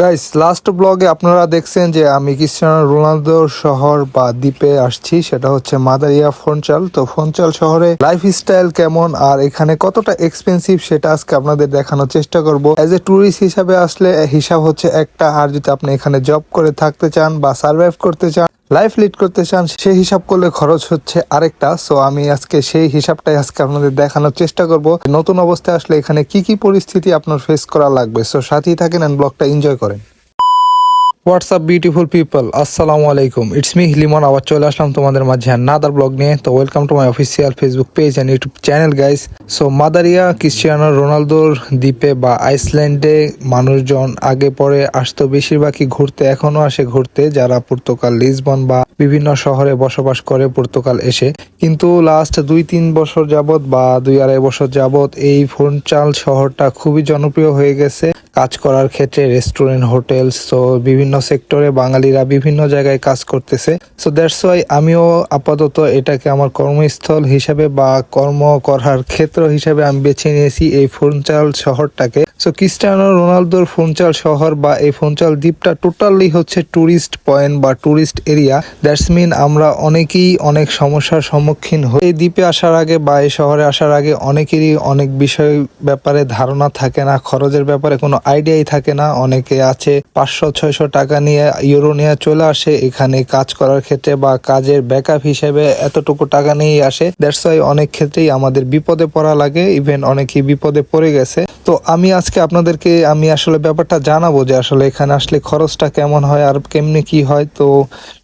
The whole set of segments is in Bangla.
গাইস লাস্ট ব্লগে আপনারা দেখছেন যে আমি ক্রিস্টিয়ানো রোনালদো শহর বা দ্বীপে আসছি, সেটা হচ্ছে মাদারিয়া ফোনচাল। তো ফোনচাল শহরে লাইফ স্টাইল কেমন আর এখানে কতটা এক্সপেন্সিভ সেটা আজকে আপনাদের দেখানোর চেষ্টা করব। এজ এ ট্যুরিস্ট হিসাবে আসলে হিসাব হচ্ছে একটা, আর যদি আপনি এখানে জব করে থাকতে চান বা সার্ভাইভ করতে চান লাইফ লিড করতে চান, সেই হিসাব করলে খরচ হচ্ছে আরেকটা। সো আমি আজকে সেই হিসাবটাই আজকে আপনাদের দেখানোর চেষ্টা করব। নতুন অবস্থায় আসলে এখানে কি কি পরিস্থিতি আপনার ফেস করা লাগবে। সো সাথেই থাকেন ব্লগটা এনজয় করেন। হোয়াটসঅ্যাপ বিউটিফুল পিপল আসসালামু আলাইকুম ইটস মি লিমন আবার চলে আসলাম তোমাদের মাঝে নাদার ব্লগ নিয়ে। তো welcome to my official Facebook page and YouTube channel guys so Madeira Cristiano রোনালদোর দ্বীপে বা আইসল্যান্ডে মানুষজন আগে পরে আসতো, বেশিরভাগই ঘুরতে, এখনও আসে ঘুরতে, যারা পর্তুগাল, লিসবন বা বিভিন্ন শহরে বসবাস করে, পর্তুগাল এসে। কিন্তু লাস্ট দুই, তিন বছর যাবত বা দুই আড়াই বছর যাবত এই ফোনচাল শহরটা খুবই জনপ্রিয় হয়ে গেছে। কাজ করার ক্ষেত্রে রেস্টুরেন্ট হোটেল সো বিভিন্ন সেক্টরে বাঙালিরা বিভিন্ন জায়গায় কাজ করতেছে। সো দ্যাটস ওয়াই আমিও আপাতত এটাকে আমার কর্মস্থল হিসাবে বা কর্ম করার ক্ষেত্র হিসাবে আমি বেছে নিয়েছি এই ফোনচাল শহরটাকে। সো ক্রিস্টিয়ানো রোনালদোর ফোনচাল শহর বা এই ফোনচাল দ্বীপটা টোটালি হচ্ছে ট্যুরিস্ট পয়েন্ট বা ট্যুরিস্ট এরিয়া দ্যাটস মিন আমরা অনেকেই অনেক সমস্যার সম্মুখীন হই। এই দ্বীপে আসার আগে বা এই শহরে আসার আগে অনেকেরই অনেক বিষয় ব্যাপারে ধারণা থাকে না। খরচের ব্যাপারে কোনো আইডিয়াই থাকে না। অনেকে আছে পাঁচশো, ছয়শো টাকা নিয়ে ইউরো নিয়ে চলে আসে। এখানে কাজ করার ক্ষেত্রে বা কাজের ব্যাকআপ হিসেবে এতটুকু টাকা নিয়েই আসে। দ্যাটস অনেক ক্ষেত্রেই আমাদের বিপদে পড়া লাগে। ইভেন অনেকেই বিপদে পড়ে গেছে। তো আমি আজকে আপনাদেরকে, আমি আসলে ব্যাপারটা জানাব যে আসলে এখানে আসলে খরচটা কেমন হয় আর কেমনি কি হয়। তো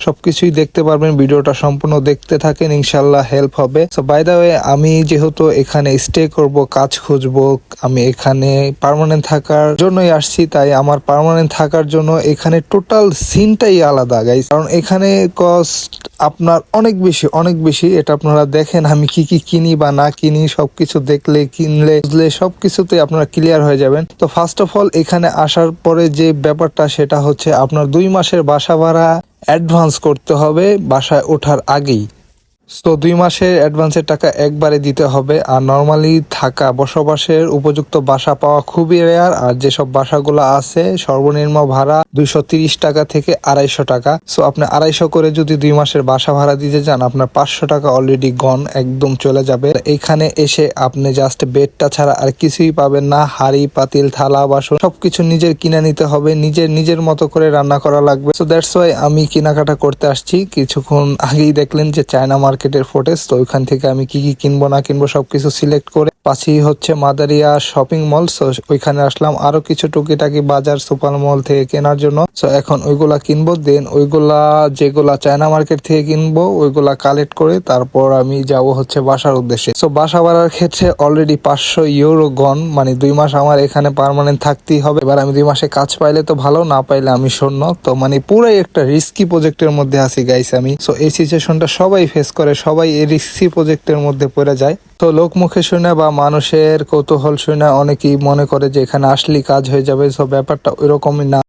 সবকিছুই দেখতে পারবেন, ভিডিওটা সম্পূর্ণ দেখতে থাকেন ইনশাল্লাহ হেল্প হবে। সো বাই ওয়ে আমি যেহেতু এখানে স্টে করব, কাজ খুঁজবো, আমি এখানে পার্মানেন্ট থাকার জন্যই আসছি, তাই আমার পার্মানেন্ট থাকার জন্য এখানে টোটাল সিনটাই আলাদা গাইস কারণ এখানে কস্ট আপনার অনেক বেশি অনেক বেশি। এটা আপনারা দেখেন, আমি কি কি কিনি বা না কিনি, সবকিছু দেখলে, কিনলে, বুঝলে, সবকিছুতে আপনারা ক্লিয়ার হয়ে যাবেন। তো ফার্স্ট অফ অল এখানে আসার পরে যে ব্যাপারটা, সেটা হচ্ছে আপনার দুই মাসের বাসা ভাড়া অ্যাডভান্স করতে হবে বাসায় ওঠার আগেই। তো দুই মাসের অ্যাডভান্সের টাকা একবারে দিতে হবে। আর নর্মালি থাকা, বসবাসের উপযুক্ত বাসা পাওয়া খুবই রেয়ার আর যেসব বাসাগুলো আছে, সর্বনিম্ন ভাড়া দুইশো টাকা থেকে আড়াইশো টাকা। সো আপনি আড়াইশো করে যদি দুই মাসের বাসা ভাড়া দিতে যান আপনার পাঁচশো টাকা অলরেডি গন একদম চলে যাবে। এখানে এসে আপনি জাস্ট বেডটা ছাড়া আর কিছুই পাবেন না। হাড়ি, পাতিল, থালা, বাসন, সবকিছু নিজের কিনে নিতে হবে। নিজের নিজের মতো করে রান্না করা লাগবে। সো দ্যাটস ওয়াই আমি কেনাকাটা করতে আসছি। কিছুক্ষণ আগেই দেখলেন যে চায়না মার্কেটের ফুটেজ তো ওইখান থেকে আমি কি কি কিনবো, না কিনবো, সবকিছু সিলেক্ট করে পাশেই হচ্ছে মাদারিয়া শপিং মল সো ওইখানে আসলাম। আরও কিছু টুকিটাকি বাজার, সুপার মল থেকে কেনার জন্য। সো এখন ওইগুলা কিনবো দেন ওইগুলা যেগুলা চায়না মার্কেট থেকে কিনবো, ওইগুলা কালেক্ট করে তারপর আমি যাব হচ্ছে বাসার উদ্দেশ্যে। সো বাসা ভাড়ার ক্ষেত্রে অলরেডি পাঁচশো ইউরো গন মানে দুই মাস আমার এখানে পার্মানেন্ট থাকতেই হবে। এবার আমি দুই মাসে কাজ পাইলে তো ভালো, না পাইলে আমি শূন্য। তো মানে পুরাই একটা রিস্কি প্রজেক্টের মধ্যে আছি গাইস আমি। সো এই সিচুয়েশনটা সবাই ফেস করে। সবাই এই রিস্কি প্রজেক্টের মধ্যে পড়ে যায়। তো লোক মুখে শুনে বা মানুষের কৌতূহল শুনে অনেকেই মনে করে যে এখানে আসলেই কাজ হয়ে যাবে, সো ব্যাপারটা ওইরকমই না।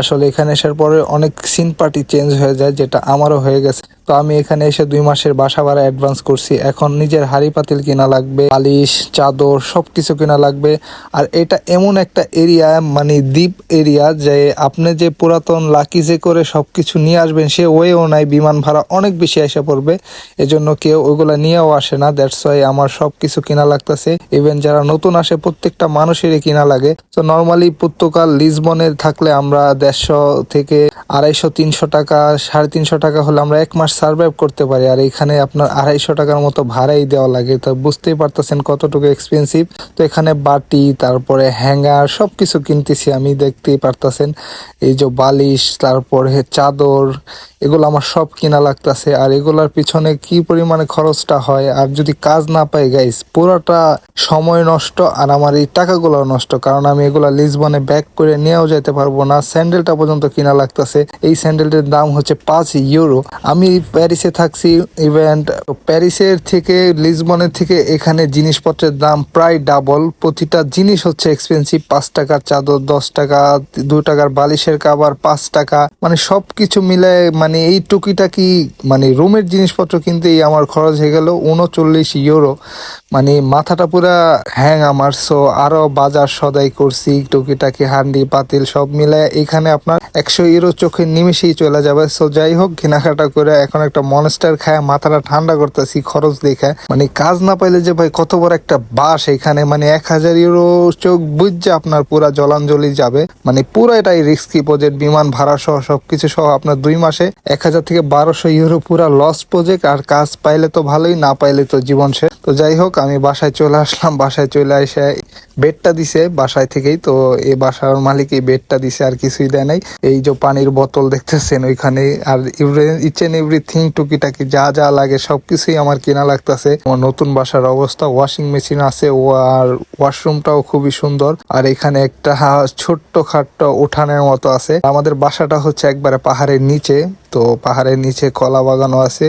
আসলে এখানে আসার পরে অনেক সিন পার্টি চেঞ্জ হয়ে যায়, যেটা আমারও হয়ে গেছে। তো আমি এখানে এসে দুই মাসের বাসা ভাড়া অ্যাডভান্স করছি। এখন নিজের হাড়ি পাতিল কিনা লাগবে, বালিশ, চাদর, সবকিছু কিনা লাগবে। আর এটা এমন একটা এরিয়া মানে দ্বীপ এরিয়া যে আপনি যে পুরাতন লাকিজে করে সবকিছু নিয়ে আসবেন, সে ওয়েও নাই, বিমান ভাড়া অনেক বেশি এসে পড়বে। এজন্য কেউ ওইগুলা নিয়েও আসে না দ্যাটস ওয়াই আমার সবকিছু কিনা লাগতেছে। ইভেন যারা নতুন আসে, প্রত্যেকটা মানুষেরই কিনা লাগে। তো নর্মালি পর্তুগাল লিসবনে থাকলে আমরা দেড়শো থেকে আড়াইশো, তিনশো টাকা, সাড়ে তিনশো টাকা হলে আমরা এক মাস সার্ভাইভ করতে পারি। আর এখানে আপনার আড়াইশো টাকার মতো ভাড়াই দেওয়া লাগে। তো বুঝতেই পারতেছেন কতটুকু এক্সপেন্সিভ তো এখানে বাটি, তারপরে হ্যাঙ্গার সব কিছু কিনতেছি আমি, দেখতেই পারতেছেন। এই যে বালিশ, তারপরে চাদর, এগুলো আমার সব কিনা লাগতেছে। আর এগুলার পিছনে কি পরিমাণে খরচটা হয়? আর যদি কাজ না পাই গাইস পুরোটা সময় নষ্ট আর আমার এই টাকাগুলো নষ্ট। কারণ আমি এগুলা লিসবনে ব্যাক করে নিয়েও যেতে পারব না। স্যান্ডেলটা পর্যন্ত কিনা লাগতেছে। এই স্যান্ডেলটির দাম হচ্ছে পাঁচ ইউরো আমি প্যারিসে থাকছি ইভেন্ট প্যারিসের থেকে, লিসবনের থেকে এখানে জিনিসপত্রের দাম প্রায় ডাবল প্রতিটা জিনিস হচ্ছে এক্সপেন্সিভ পাঁচ টাকার চাদর, দশ টাকা, দু টাকার বালিশের কাবার পাঁচ টাকা। মানে সবকিছু মিলে মানে এই টুকিটাকি মানে রুমের জিনিসপত্র কিনতেই আমার খরচ হয়ে গেল উনচল্লিশ ইউরো মানে মাথাটা পুরা হ্যাং আমার। সো আরও বাজার সদাই করছি, টুকিটাকি, হান্ডি পাতিল সব মিলে এখানে আপনার একশো ইউরো চোখে নিমেষেই চলে যাবে। সো যাই হোক, কেনাকাটা করে এখন একটা মনস্টার খায়, মাথাটা ঠান্ডা করতেছি, খরচ দেখে। মানে কাজ না পাইলে যে ভাই কত বড় একটা বাস এখানে মানে এক হাজার ইউরো চোখ বুঝছে আপনার পুরা জলাঞ্জলি যাবে। মানে পুরো এটাই রিস্কি প্রজেক্ট বিমান ভাড়া সহ সবকিছু সহ আপনার দুই মাসে এক হাজার থেকে বারোশো ইউরো পুরা লস প্রজেক্ট আর কাজ পাইলে তো ভালোই, না পাইলে তো জীবন শেষ। তো যাই হোক, আমি বাসায় চলে আসলাম, বাসায় চলে এসে বেডটা দিছে, বাসায় থেকেই। তো এই বাসার মালিক এই বেডটা দিছে, আর কিছুই দেয় নাই। এই যে পানির বোতল দেখতেছেন ওইখানে, আর ইচ এন্ড এভরিথিং টুকিটাকি যা যা লাগে, সবকিছুই আমার কেনা লাগতেছে। আমার নতুন বাসার অবস্থা ওয়াশিং মেশিন আছে, ও আর ওয়াশরুমটাও খুবই সুন্দর। আর এখানে একটা ছোট্ট খাট্ট উঠানের মতো আছে। আমাদের বাসাটা হচ্ছে একবারে পাহাড়ের নিচে, তো পাহাড়ের নিচে কলা বাগানও আছে।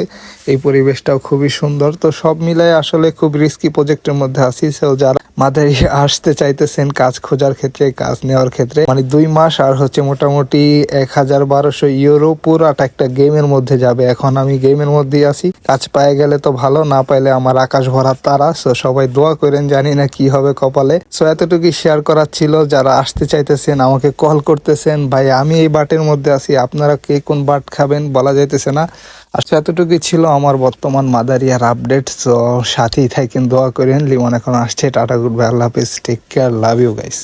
এই পরিবেশটাও খুবই সুন্দর। তো সব মিলাই আসলে খুব রিস্কি প্রজেক্টের মধ্যে আছি। সো যারা মাদারি আসতে চাইতেছেন কাজ খোঁজার ক্ষেত্রে, কাজ নেওয়ার ক্ষেত্রে। মানে দুই মাস আর হচ্ছে মোটামুটি এক হাজার বারোশো ইউরো পুরাটা একটা গেমের মধ্যে যাবে। এখন আমি গেমের মধ্যেই আছি। কাজ পায়ে গেলে তো ভালো, না পাইলে আমার আকাশ ভরা তারা। সো সবাই দোয়া করেন, জানি না কি হবে কপালে। সো এতটুকুই শেয়ার করার ছিল। যারা আসতে চাইতেছেন, আমাকে কল করতেছেন, ভাই, আমি এই বাটের মধ্যে আছি। আপনারা কে কোন বাট খাবেন? বলা যাইতেছে না। আচ্ছা এতটুকুই ছিল আমার বর্তমান মাদারিয়ার আপডেট সাথেই থাকেন, দোয়া করেন, লিমন এখন আসছে, tata good bye Allah Hafiz take care love you guys